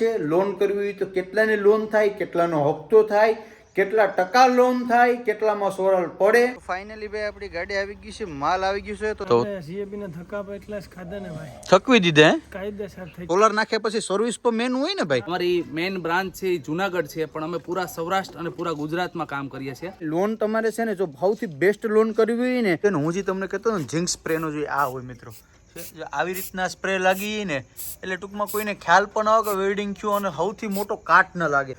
છે લોન કરવી હોય તો કેટલાની લોન થાય કેટલાનો હપ્તો થાય કેટલા ટકા લોન થાય કેટલામાં સોરલ પડે. ફાઇનલી ભાઈ આપણી ગાડી આવી ગઈ છે માલ આવી ગયો છે તો સીએબી ને ધક્કા પર એટલા જ ખાધા ને ભાઈ. થકવી દીધે કાયદેસર થઈ કોલર નાખ્યા પછી સર્વિસ પર મેન હોય ને ભાઈ? અમારી મેન બ્રાન્ચ છે એ જુનાગઢ છે પણ અમે પૂરા સૌરાષ્ટ્ર અને પૂરા ગુજરાતમાં કામ કરીએ છીએ. લોન તમારે છે ને જો ભાવથી બેસ્ટ લોન કરવી હોય ને તો હું જે તમને કહેતો ને ઝિંક સ્પ્રેનો જે આ હોય મિત્રો જો આવી રીતના સ્પ્રે લાગી ને એટલે ટૂંકમાં કોઈને ખ્યાલ પણ આવે કે વેલ્ડિંગ થયું અને સૌથી મોટો કાટ ન લાગે.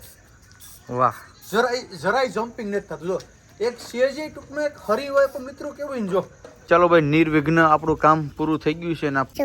વાહ. જરાય જરાય જમ્પિંગ નથી થતું. જો એક સેજે ટૂંકમાં એક હરી હોય પણ મિત્રો કેવું જો? ચાલો ભાઈ નિર્વિઘ્ન આપણું કામ પૂરું થઈ ગયું છે ને આપ-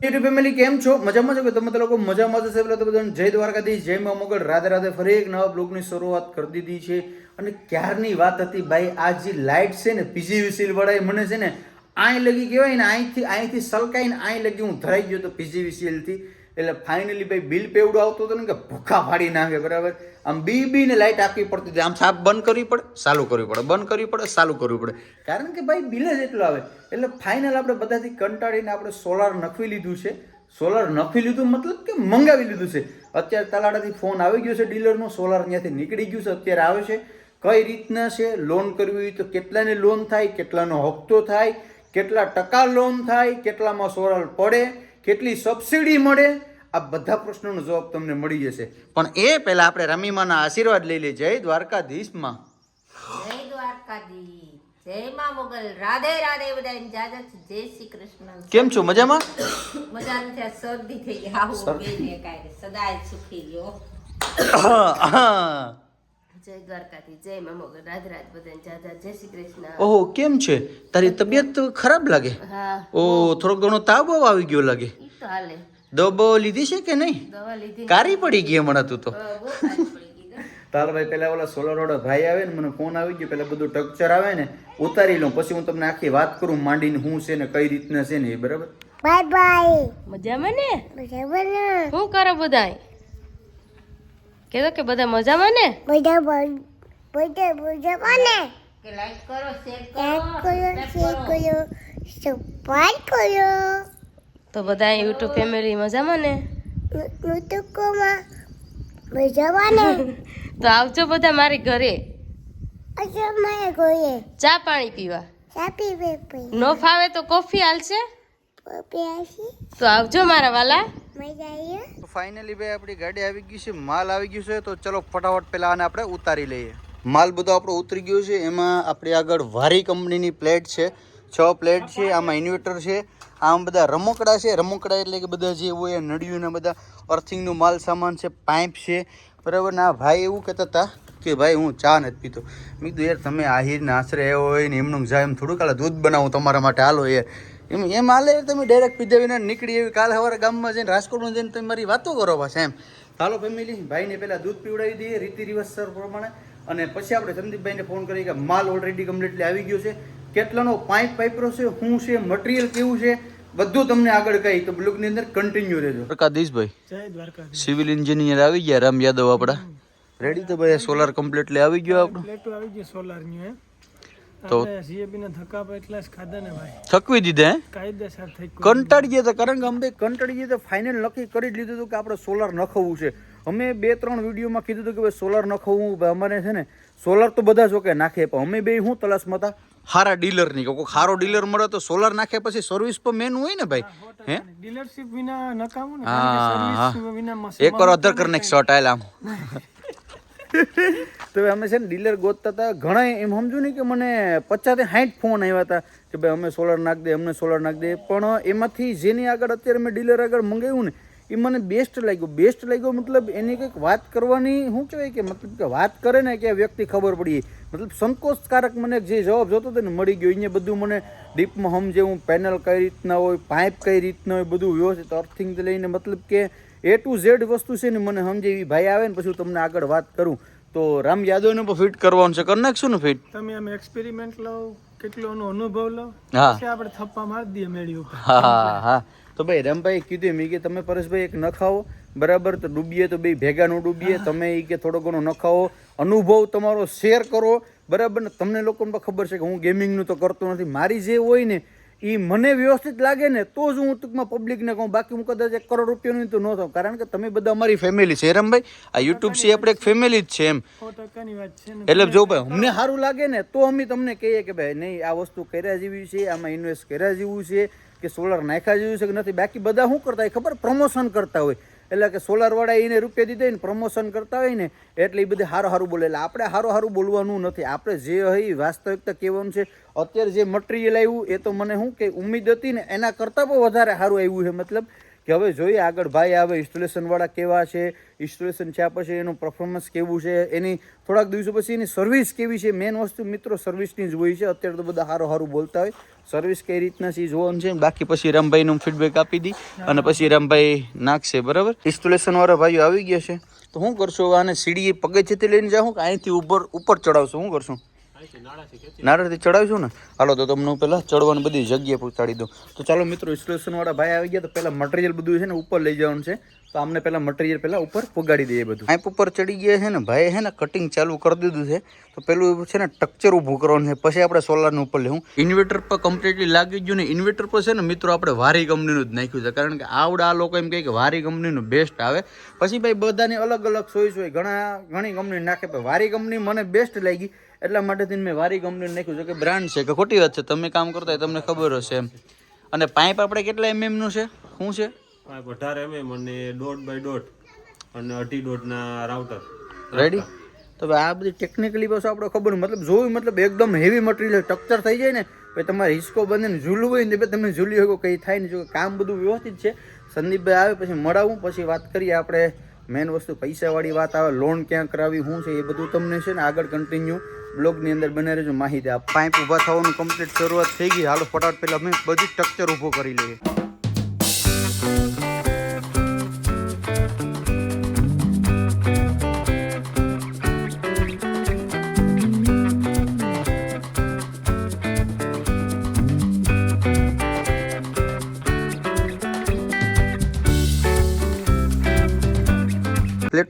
યુટ્યુબ ફેમિલી કેમ છો? મજામાં છો કે તમે લોકો મજામાં જશે એટલે તો બધાને જય દ્વારકાથી જય મા મોગલ રાધે રાધે ફરી એક નવા બ્લોગની શરૂઆત કરી દીધી છે. અને ક્યારની વાત હતી ભાઈ? આ જે લાઇટ છે ને પીજીવીસીએલ વાળાએ મને છે ને આઈ લગી કહેવાય ને અહીંથી અહીંથી સલકાઈને આઈ લગી હું ધરાઈ ગયો તો પીજી થી એટલે ફાઇનલી ભાઈ બિલ પેવડું આવતું હતું ને કે ભૂખા ફાડી નાખે, બરાબર? આમ બી બી ને લાઇટ આપવી પડતી હતી. આમ સાપ બંધ કરવી પડે, ચાલુ કરવી પડે, બંધ કરવી પડે, ચાલુ કરવી પડે. કારણ કે ભાઈ બિલ જ એટલું આવે. એટલે ફાઇનલ આપણે બધાથી કંટાળીને આપણે સોલાર નખવી લીધું છે. સોલાર નખી લીધું મતલબ કે મંગાવી લીધું છે. અત્યારે તલાડાથી ફોન આવી ગયો છે ડીલરનો સોલાર ત્યાંથી નીકળી ગયું છે, અત્યારે આવે છે. કઈ રીતના છે? લોન કરવી હોય તો કેટલાની લોન થાય, કેટલાનો હપ્તો થાય, કેટલા ટકા લોન થાય, કેટલામાં સોલાર પડે કેટલી સબસિડી મળે? આ બધા પ્રશ્નોનો જવાબ તમને મળી જશે. પણ એ પહેલા આપણે રમીમાના આશીર્વાદ લઈ લે જય દ્વારકાધીશમાં. જય દ્વારકાધીશ. જય માં મોગલ. રાધે રાધે બધાને જાજા છે. જય શ્રી કૃષ્ણ. કેમ છો? મજામાં? મજા નથી આ શરદી થઈ ગઈ. આવું સદાય સુખી ગયો જય દ્વારકાધીશ જય માં મોગલ રાધે રાધે બધાને જાજા જય શ્રી કૃષ્ણ. ઓહો કેમ છે? તારી તબિયત ખરાબ લાગે? હા. ઓ થોડો ઘણો તાવ બાવ આવી ગયો લાગે. ઈ તો હાલે. દબો લીધી છે કે નહીં? દવા લીધી કારી પડી ગઈ હમણાં તું તો. ને. તાલ ભાઈ પેલા ઓલા સોલર વાળો ભાઈ આવે ને મને ફોન આવી ગયો પેલા બધું ટક્ચર આવે ને ઉતારી લઉં પછી હું તમને આખી વાત કરું માંડીને શું છે ને કઈ રીતના છે ને એ બરાબર? મજામાં ને. શું કરો બધાય? કેતો કે બધા મજામાં ને? કે લાઈક કરો શેર કરો તો બધા યુટ્યુબ ફેમિલી મજામાં ને? તો આવજો બધા મારી ઘરે. ચા પાણી પીવા. ચા પીવે નો ફાવે તો કોફી હાલશે તો આવજો મારા વાલા. ફાઇનલી ભાઈ આપણી ગાડી આવી ગઈ છે, માલ આવી ગયું છે, તો ચલો ફટાફટ પહેલાં આને આપણે ઉતારી લઈએ. માલ બધો આપણો ઉતરી ગયો છે, એમાં આપણી આગળ વારી કંપનીની પ્લેટ છે, છ પ્લેટ છે, આમાં ઇન્વર્ટર છે, આમ બધા રમકડા છે, રમકડા એટલે કે બધા જે હોય એ નળિયું ને બધા અર્થિંગનું માલ સામાન છે, પાઇપ છે, બરાબર? ના ભાઈ એવું કહેતા હતા કે ભાઈ હું ચા નથી પીતો. મેં કીધું, યાર, તમે આહિરના આશરે હોય ને, એમનું જાય એમ થોડું કાલે દૂધ બનાવું તમારા માટે. હાલો, યાર. એમ એમ હાલે તમે ડાયરેક્ટ પીધા વિના નીકળી એવી કાલે સવારે ગામમાં જઈને રાજકોટમાં જઈને તમે મારી વાતો કરો પાછા એમ. ચાલો ફેમિલી ભાઈને પહેલાં દૂધ પીવડાવી દઈએ રીતિ રિવાજ સર પ્રમાણે. અને પછી આપણે સંદીપભાઈને ફોન કરીએ કે માલ ઓલરેડી કમ્પ્લીટલી આવી ગયો છે. કેટલાનો પાઇપ પાઇપરો છે શું છે મટીરિયલ કેવું છે બધું તમને આગળ કહી. તો બ્લોગની અંદર કન્ટિન્યુ રહેજો. પ્રકાશભાઈ સિવિલ એન્જિનિયર આવી ગયા રામ યાદવ આપણા રેડી તો ભાઈ સોલાર કમ્પ્લીટલી આવી ગયો આપણું. આવી ગઈ સોલારની હે તો- સીએબી ના ધક્કા એટલા જ ખાધા ને ભાઈ. થકવી દીધે કાયદેસર થઈ કંટાળી ગયા હતા. કારણ કે અમે કંટાળી ગયા હતા. ફાઇનલ નક્કી કરી લીધું હતું કે આપણે સોલાર નખવું છે. અમે બે ત્રણ વિડીયોમાં કીધું હતું કે ભાઈ સોલાર નખવું અમારે છે ને સોલાર તો બધા જો કે નાખે પણ અમે બે શું તલાશમાં હતા? હારા ડીલરની કે કોઈ સારો ડીલર મળે તો સોલાર નાખે પછી સર્વિસ પર મેન હોય ને ભાઈ હે ડીલરશીપ વિના નકામું ને હા, કારણ કે હા. સર્વિસ વિના મસ- એક વાર અધર કરી નાખ શોર્ટ આયલા આમ. તો અમે છે ને ડીલર ગોતતા હતા. ઘણા એમ સમજુ ને કે મને પચાસ સાઠ ફોન આવ્યા હતા કે ભાઈ, અમે સોલર નાખ દે, અમને સોલર નાખ દે. પણ એમાંથી જેની આગળ અત્યારે મેં ડીલર આગળ મંગાવ્યું ને, એ મને બેસ્ટ લાગ્યું. બેસ્ટ લાગ્યો મતલબ એની કંઈક વાત કરવાની, શું કહેવાય કે મતલબ કે વાત કરે ને કે આ વ્યક્તિ ખબર પડી. મતલબ સંતોષકારક મને જે જવાબ જોતો હતો ને, મળી ગયો. અહીંયા બધું મને ડીપમાં સમજે, હું પેનલ કઈ રીતના હોય પાઇપ કઈ રીતના હોય, બધું વ્યવસ્થિત અર્થિંગ લઈને મતલબ કે એ ટુ ઝેડ વસ્તુ છે ને મને સમજે એવી ભાઈ આવે ને પછી તમને આગળ વાત કરું. તો રામ યાદવને પણ ફિટ કરવાનું છે. કરી નાખશું ને ફિટ તમે આમ એક્સપેરિમેન્ટ લો કેટલો અનુભવ લો હા. આપણે થપ્પા મારી દઈએ મેળી ઉપર. હા હા તો ભાઈ રામભાઈ કીધું મેં કે તમે પરેશભાઈ એક નખાવો. બરાબર? તો ડૂબીએ તો બે ભેગા ન ડૂબીએ. તમે એ કે થોડો ઘણો નખાવો. અનુભવ તમારો શેર કરો. બરાબર? ને તમને લોકોને પણ ખબર છે કે હું ગેમિંગનું તો કરતો નથી. મારી જે હોય ને એ મને વ્યવસ્થિત લાગે ને તો જ હું ટૂંકમાં પબ્લિકને કહું. બાકી હું કદાચ એક કરોડ રૂપિયાનું તો ન થાઉં. કારણ કે તમે બધા અમારી ફેમિલી છે. રામભાઈ આ યુટ્યુબ છે આપણે એક ફેમિલી જ છે એમ. એટલે જો ભાઈ અમને સારું લાગે ને તો અમે તમને કહીએ કે ભાઈ નહીં આ વસ્તુ કર્યા જેવી છે આમાં ઇન્વેસ્ટ કર્યા જેવું છે કે સોલર નાખ્યા જેવું છે કે નથી. બાકી બધા શું કરતા હોય ખબર? પ્રમોશન કરતા હોય. એટલે કે સોલરવાળા એને રૂપિયા દીધા ને પ્રમોશન કરતા હોય ને, એટલે એ બધે સારું સારું બોલે. એટલે આપણે સારું સારું બોલવાનું નથી. આપણે જે હોય વાસ્તવિકતા કહેવાનું છે, અત્યારે જે મટીરિયલ આવ્યું એ તો મને શું કે ઉમ્મીદ હતી ને એના કરતાં પણ વધારે સારું આવ્યું છે. મતલબ કે હવે જોઈએ આગળ ભાઈ આવે ઇન્સ્ટોલેશનવાળા કેવા છે? ઇન્સ્ટોલેશન થયા પછી એનું પરફોર્મન્સ કેવું છે? એની થોડાક દિવસો પછી એની સર્વિસ કેવી છે? મેન વસ્તુ મિત્રો સર્વિસની જ હોય છે. અત્યારે તો બધા સારું સારું બોલતા હોય. સર્વિસ કઈ રીતના છે જોવાનું છે. બાકી પછી રામભાઈનું ફીડબેક આપી દી અને પછી રામભાઈ નાખશે, બરાબર? ઇન્સ્ટોલેશનવાળા ભાઈઓ આવી ગયા છે. તો શું કરશો આને સીડી પગથિયેથી લઈને જાઉં કે અહીંથી ઉપર ઉપર ચડાવશું શું કરશું? નારળથી ચડાવીશું ને? હાલો તો તમને હું ચડવાની બધી જગ્યાએ પહોંચાડી દઉં. તો ચાલો મિત્રો ઇન્સ્ટોલેશન વાળા ભાઈ આવી ગયા તો પહેલાં મટીરિયલ બધું છે ને ઉપર લઈ જવાનું છે. તો અમને પહેલાં મટીરિયલ પહેલાં ઉપર પોગાડી દઈએ બધું. પાઇપ ઉપર ચડી ગયા છે ને ભાઈ છે ને કટિંગ ચાલુ કરી દીધું છે. તો પેલું છે ને ટક્ચર ઊભું કરવાનું છે. પછી આપણે સોલારનું ઉપર લેવું. ઇન્વર્ટર પર કમ્પ્લીટલી લાગી ગયું ને ઇન્વર્ટર પર છે ને મિત્રો આપણે વારી કંપનીનું જ નાખ્યું છે. કારણ કે આવડા આ લોકો એમ કહે કે વારી કંપનીનું બેસ્ટ આવે. પછી ભાઈ બધાની અલગ અલગ સોઈસ હોય. ઘણા, ઘણી કંપની નાખે, પણ વારી કંપની મને બેસ્ટ લાગી. એટલા માટેથી મેં વારી કંપની નાખ્યું છે કે બ્રાન્ડ છે કે ખોટી વાત છે. તમે કામ કરતા હોય તમને ખબર હશે એમ. અને પાઇપ આપણે કેટલા mm નું છે? શું છે? પાઇપ અઢાર એમએમ અને દોઢ બાય દોઢ અને અઢી દોઢના રાઉટર. રેડી તો હવે આ બધી ટેકનિકલી બસ આપણે ખબર મતલબ જોયું મતલબ એકદમ હેવી મટીરિયલ ટક્ચર થઈ જાય ને ભાઈ તમારે હિસ્કો બંધીને ઝૂલવું હોય ને ભાઈ તમે ઝૂલી શકો કંઈ થાય નહીં. જો કામ બધું વ્યવસ્થિત છે. સંદીપભાઈ આવે પછી મળાવું. પછી વાત કરીએ આપણે મેન વસ્તુ પૈસાવાળી વાત આવે લોન ક્યાં કરાવી શું છે, એ બધું તમને છે ને આગળ કન્ટિન્યુ બ્લોગની અંદર બને રહેજો, માહિતી આ પાઇપ ઊભા થવાનું કમ્પ્લીટ શરૂઆત થઈ ગઈ. હાલો, ફટાફટ પહેલાં અમે બધું સ્ટ્રક્ચર ઊભો કરી લઈએ.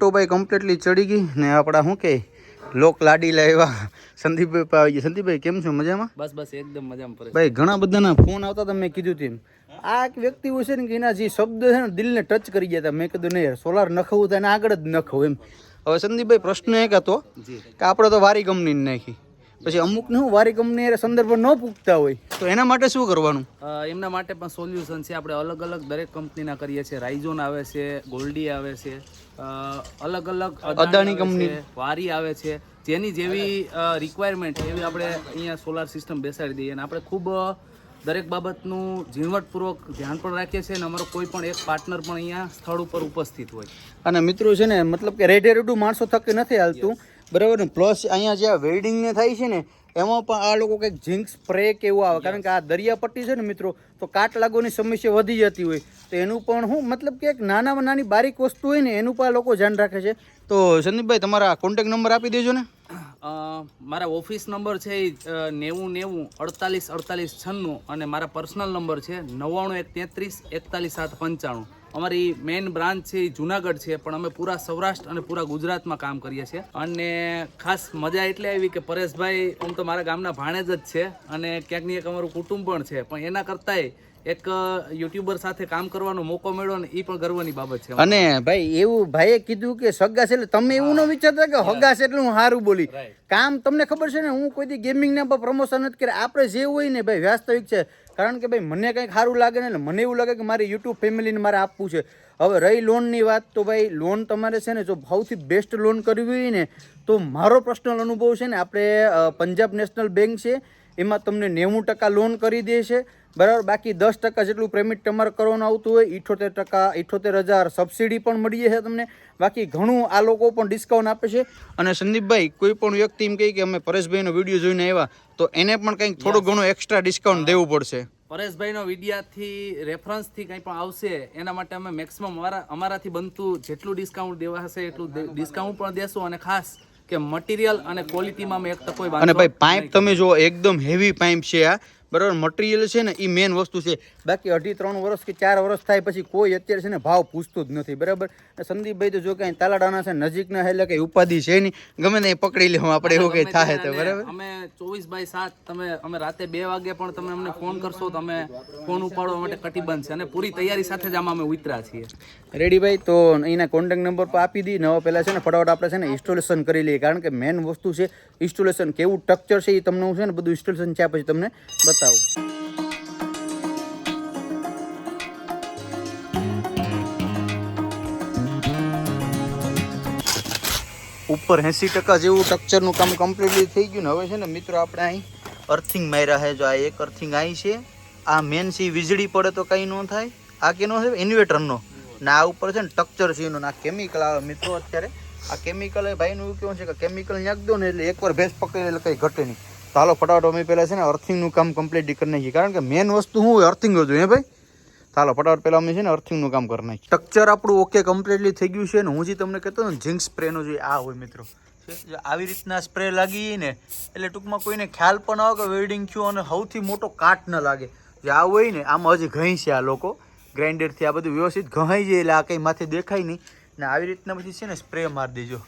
પ્લેટો ભાઈ કમ્પ્લીટલી ચડી ગઈ ને આપણા શું કે લોક લાડી લાવ્યા સંદીપભાઈ આવી ગયા. સંદીપભાઈ કેમ છો? મજામાં? બસ બસ એકદમ મજામાં ભાઈ ઘણા બધાના ફોન આવતા હતા મેં કીધું તેમ. આ એક વ્યક્તિ છે ને કે એના જે શબ્દ છે ને દિલને ટચ કરી ગયા હતા. મેં કીધું નહીં સોલાર નખવું તો એને આગળ જ નખવું. એમ. હવે સંદીપભાઈ પ્રશ્ન એક હતો કે આપણે તો વારી કંપની નાખી. પછી અમુકને શું વારી કંપની સંદર્ભ ન પૂગતા હોય. તો એના માટે શું કરવાનું? એમના માટે પણ સોલ્યુશન છે. આપણે અલગ અલગ દરેક કંપનીના કરીએ છીએ. રાઇઝોન આવે છે ગોલ્ડી આવે છે. અલગ અલગ અદાણી કંપની. વારી આવે છે. જેની જેવી રિક્વાયરમેન્ટ એવી આપણે અહીંયા સોલાર સિસ્ટમ બેસાડી દઈએ. અને આપણે ખૂબ દરેક બાબતનું ઝીણવટપૂર્વક ધ્યાન પણ રાખીએ છીએ. અને અમારો કોઈ પણ એક પાર્ટનર પણ અહીંયા સ્થળ ઉપર ઉપસ્થિત હોય. અને મિત્રો છે ને મતલબ કે રેડે રેડું માણસો થકી નથી હાલતું. બરાબર ને? પ્લસ અહીંયા જે વેલ્ડિંગ ને થાય છે ને, એમાં પણ આ લોકો કંઈક ઝીંક સ્પ્રે કે એવું આવે. કારણ કે આ દરિયાપટ્ટી છે ને મિત્રો, તો કાટ લાગવાની સમસ્યા વધી જતી હોય. તો એનું પણ હું મતલબ કે એક નાનામાં નાની બારીક વસ્તુ હોય ને, એનું પણ આ લોકો ધ્યાન રાખે છે. તો સંદીપભાઈ, તમારા કોન્ટેક નંબર આપી દેજો ને. મારા ઓફિસ નંબર છે એ નેવું નેવું અડતાલીસ અડતાલીસ છન્નું અને મારા પર્સનલ નંબર છે નવ્વાણું એક તેત્રીસ એકતાલીસ સાત પંચાણું. અમારી મેઇન બ્રાન્ચ છે, એ જુનાગઢ છે, પણ અમે પૂરા સૌરાષ્ટ્ર અને પૂરા ગુજરાતમાં કામ કરીએ છીએ. અને ખાસ મજા એટલે આવી કે પરેશભાઈ, આમ તો મારા ગામના ભાણેજ જ છે અને ક્યાંક ને ક્યાંક અમારું કુટુંબ પણ છે, પણ એના કરતાંય એક યુટ્યુબર સાથે કામ કરવાનો મોકો મળ્યો ને એ પણ ગર્વની બાબત છે. અને ભાઈ એવું ભાઈએ કીધું કે સગા છે એટલે તમે એવું ન વિચારતા કે હગા છે એટલે હું સારું બોલી. કામ તમને ખબર છે ને હું કોઈ ગેમિંગના પર પ્રમોશન નથી કરે આપણે જે હોય ને ભાઈ વાસ્તવિક છે. કારણ કે ભાઈ મને કંઈક સારું લાગે ને મને એવું લાગે કે મારી યુટ્યુબ ફેમિલીને મારે આપવું છે. હવે રહી લોનની વાત તો ભાઈ લોન તમારે છે ને જો સૌથી બેસ્ટ લોન કરવી હોય ને તો મારો પર્સનલ અનુભવ છે ને આપણે પંજાબ નેશનલ બેંક છે. એમાં તમને નેવું ટકા લોન કરી દે છે. બરાબર? બાકી દસ ટકા જેટલું પેમેન્ટ તમારે કરવાનું આવતું હોય ઇઠોતેર ટકા ઇઠોતેર હજાર સબસિડી પણ મળી છે તમને. બાકી ઘણું આ લોકો પણ ડિસ્કાઉન્ટ આપે છે. અને સંદીપભાઈ કોઈ પણ વ્યક્તિ એમ કહે કે અમે પરેશભાઈનો વીડિયો જોઈને આવ્યા તો એને પણ કંઈક થોડું ઘણું એક્સ્ટ્રા ડિસ્કાઉન્ટ દેવું પડશે. પરેશભાઈનો વિડિયાથી રેફરન્સથી કંઈ પણ આવશે એના માટે અમે મેક્સિમમ અમારા અમારાથી બનતું જેટલું ડિસ્કાઉન્ટ દેવા હશે એટલું ડિસ્કાઉન્ટ પણ દેશું અને ખાસ કે મટીરિયલ અને ક્વોલિટીમાં મેં એક ટકોય અને ભાઈ પાઇપ તમે જો એકદમ હેવી પાઇપ છે આ. બરાબર મટીરિયલ છે ને એ મેન વસ્તુ છે. બાકી અઢી ત્રણ વર્ષ કે ચાર વર્ષ થાય પછી કોઈ અત્યારે છે ને ભાવ પૂછતું જ નથી બરાબર? સંદીપભાઈ તો જો કાંઈ તાલાડાના છે નજીકના એટલે કંઈ ઉપાધિ છે નહીં. ગમે તે પકડી લેવું આપણે એવું કંઈ થાય તો બરાબર? અમે ચોવીસ બાય સાત તમે અમે રાતે બે વાગે પણ તમે અમને ફોન કરશો તો અમે ફોન ઉપાડવા માટે કટિબંધ છે અને પૂરી તૈયારી સાથે જ આમાં અમે ઉતરા છીએ. રેડી ભાઈ? તો એના કોન્ટેક્ટ નંબર પર આપી દઈએ નવા પહેલાં છે ને ફટાફટ આપણે છે ને ઇન્સ્ટોલેશન કરી લઈએ. કારણ કે મેન વસ્તુ છે ઇન્સ્ટોલેશન કેવું સ્ટ્રક્ચર છે એ તમને હું છે ને બધું ઇન્સ્ટોલેશન છે પછી તમને બતાવું. ઉપર એંસી ટકા જેવું સ્ટ્રક્ચરનું કામ કમ્પ્લીટલી થઈ ગયું ને હવે છે ને મિત્રો આપણે અહીં અર્થિંગ માર્યા છે. જો આ એક અર્થિંગ અહીં છે, આ મેન છે વીજળી પડે તો કંઈ ન થાય. આ કેનો છે? ઇન્વર્ટરનો ને. આ ઉપર છે ને સ્ટ્રક્ચર છે એનું. આ કેમિકલ આવે મિત્રો અત્યારે. આ કેમિકલ એ ભાઈનું એવું કેવું છે કે કેમિકલ નાખ દો ને એટલે એકવાર ભેંસ પકડે એટલે કંઈ ઘટે નહીં. તો હાલો, ફટાફટ અમે પહેલાં છે ને અર્થિંગનું કામ કમ્પ્લીટ કરી નાખીએ. કારણ કે મેન વસ્તુ હોય? અર્થિંગ જ હોય ભાઈ? ચાલો ફટાફટ પહેલાં અમે છે ને અર્થિંગનું કામ કરી નાખીએ. સ્ટ્રક્ચર આપણું ઓકે કમ્પ્લીટલી થઈ ગયું છે ને હું જે તમને કહેતો ને ઝિંક સ્પ્રેનો જે આ હોય મિત્રો. આવી રીતના સ્પ્રે લાગી ને, એટલે ટૂંકમાં કોઈને ખ્યાલ પણ આવે કે વેલ્ડિંગ થયું અને સૌથી મોટો કાટ ન લાગે. જે આ હોય ને, આમાં હજી ઘઈ છે આ લોકો. ગ્રાઇન્ડરથી આ બધું વ્યવસ્થિત ઘહાઈ જાય એટલે આ કંઈ માથે દેખાય નહીં. ને આવી રીતના પછી છે ને સ્પ્રે મારી દેજો.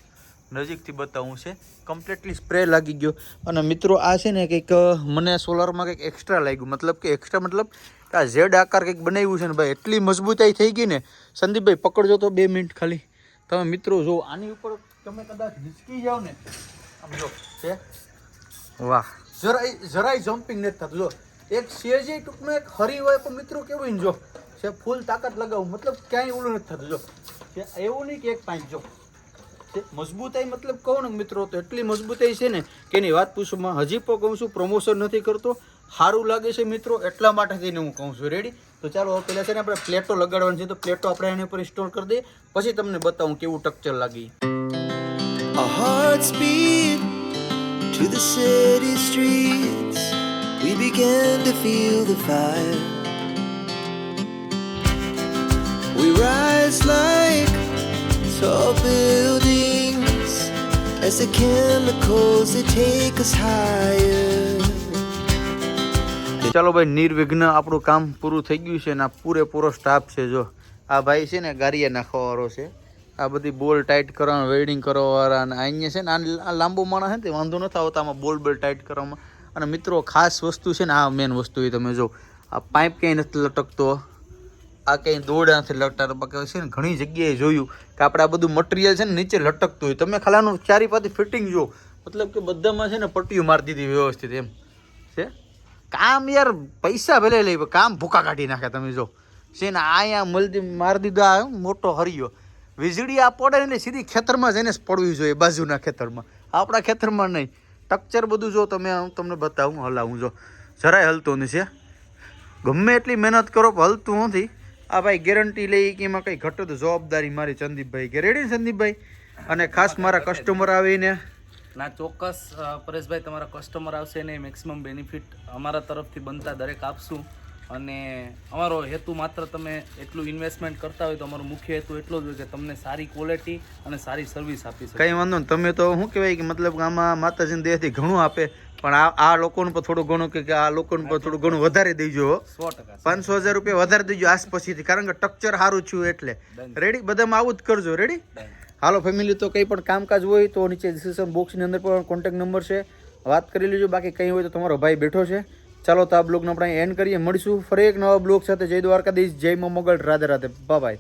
નજીકથી બતાવું છે. કમ્પ્લીટલી સ્પ્રે લાગી ગયો. અને મિત્રો, આ છે ને કંઈક, મને સોલારમાં કંઈક એક્સ્ટ્રા લાગ્યું. મતલબ કે એક્સ્ટ્રા મતલબ આ ઝેડ આકાર કંઈક બનાવ્યું છે ને ભાઈ, એટલી મજબૂતાઈ થઈ ગઈ ને. સંદીપભાઈ, પકડજો તો બે મિનિટ ખાલી. તમે મિત્રો જો, આની ઉપર તમે કદાચ હિચકી જાઓ ને, આમ જો, છે? વાહ. જરાય જરાય જમ્પિંગ નથી થતું. જો, એક સેજે ટૂંકમાં એક હરી હોય પણ મિત્રો કેવું જો, છે, ફૂલ તાકાત લગાવું. મતલબ ક્યાંય ઓલું નથી થતું. જો એવું નહીં કે એક પાંચ, જો. તે મજબૂતાઈ મતલબ કહો ને મિત્રો, તો એટલી મજબૂતાઈ છે ને કે એની વાત પૂછવામાં હજી પણ કહું છું પ્રમોશન નથી કરતો. સારું લાગે છે મિત્રો, એટલા માટે થઈને હું કહું છું. રેડી તો ચાલો, હવે પહેલાં છે ને આપણે પ્લેટો લગાડવાની છે, તો પ્લેટો આપણે એની ઉપર ઇન્સ્ટોલ કરી દઈએ. પછી તમને બતાવું કેવું ટકચર લાગી. To the city streets. We began to feel the fire. We rise like tall buildings as the chemicals they take us higher. ચાલો ભાઈ, નિર્વિઘ્ન આપણું કામ પૂરું થઈ ગયું છે ને આ પૂરેપૂરો સ્ટાફ છે જો. આ ભાઈ છે ને ગારીએ નાખવાવાળો છે. આ બધી બોલ ટાઈટ કરવાનું વેલ્ડિંગ કરવાવાળા અને અહીંયા છે ને આ લાંબો માણસ છે ને વાંધો નથી આવતો આમાં બોલ બોલ ટાઈટ કરવામાં. અને મિત્રો, ખાસ વસ્તુ છે ને, આ મેન વસ્તુ એ તમે જો. આ પાઇપ ક્યાંય નથી લટકતો. આ કંઈ દોરડા નથી લટકતા બાકી છે ને ઘણી જગ્યાએ જોયું કે આપણે આ બધું મટીરિયલ છે ને નીચે લટકતું હોય. તમે ખાલાનું ચારી પાછી ફિટિંગ જો મતલબ કે બધામાં છે ને પટ્ટીઓ મારી દીધી વ્યવસ્થિત એમ. છે? કામ યાર પૈસા ભલે લઈ કામ ભૂકા કાઢી નાખે તમે જો. છે ને અહીંયા મલદી મારી દીધો આ મોટો હરિયો. વીજળી આ પડે ને સીધી ખેતરમાં જઈને પડવી જોઈએ, બાજુના ખેતરમાં. આપણા ખેતરમાં નહીં. સ્ટ્રક્ચર બધું જો તમે, હું તમને બતાવું, હલાવું જો. જરાય હલતું નથી ગમે એટલી મહેનત કરો હલતું નથી. આ ભાઈ ગેરંટી લઈ કે એમાં કંઈ ઘટત જવાબદારી મારી સંદીપભાઈ કે રેડી સંદીપભાઈ અને ખાસ મારા કસ્ટમર આવીને. ના ચોક્કસ પરેશભાઈ તમારા કસ્ટમર આવશે ને મેક્સિમમ બેનિફિટ અમારા તરફથી બનતા દરેક આપશું. અને અમારો હેતુ માત્ર તમે એટલું ઇન્વેસ્ટમેન્ટ કરતા હોય તો અમારો મુખ્ય હેતુ એટલો જ હોય કે તમને સારી ક્વોલિટી અને સારી સર્વિસ આપી શકે. કંઈ વાંધો નહીં. તમે તો શું કહેવાય કે મતલબ આમાં માતાજીને દેહથી ઘણું આપે પણ આ આ લોકોનું પણ થોડું ઘણું કે આ લોકોને પણ થોડું ઘણું વધારે દેજો સો ટકા પાંચસો હજાર રૂપિયા વધારે દેજો આસ પછીથી કારણ કે ટક્ચર સારું છું એટલે. રેડી બધામાં આવું જ કરજો. રેડી હાલો ફેમિલી તો કંઈ પણ કામકાજ હોય તો નીચે ડિસ્ક્રિપ્શન બોક્સની અંદર પણ કોન્ટેક્ટ નંબર છે. વાત કરી લેજો. બાકી કંઈ હોય તો તમારો ભાઈ બેઠો છે. ચાલો તો આ બ્લોગનો આપણે એન્ડ કરીએ. મળીશું ફરી એક નવા બ્લોગ સાથે. જય દ્વારકાધીશ. જય મો મોગલ. રાધે રાધે. બાય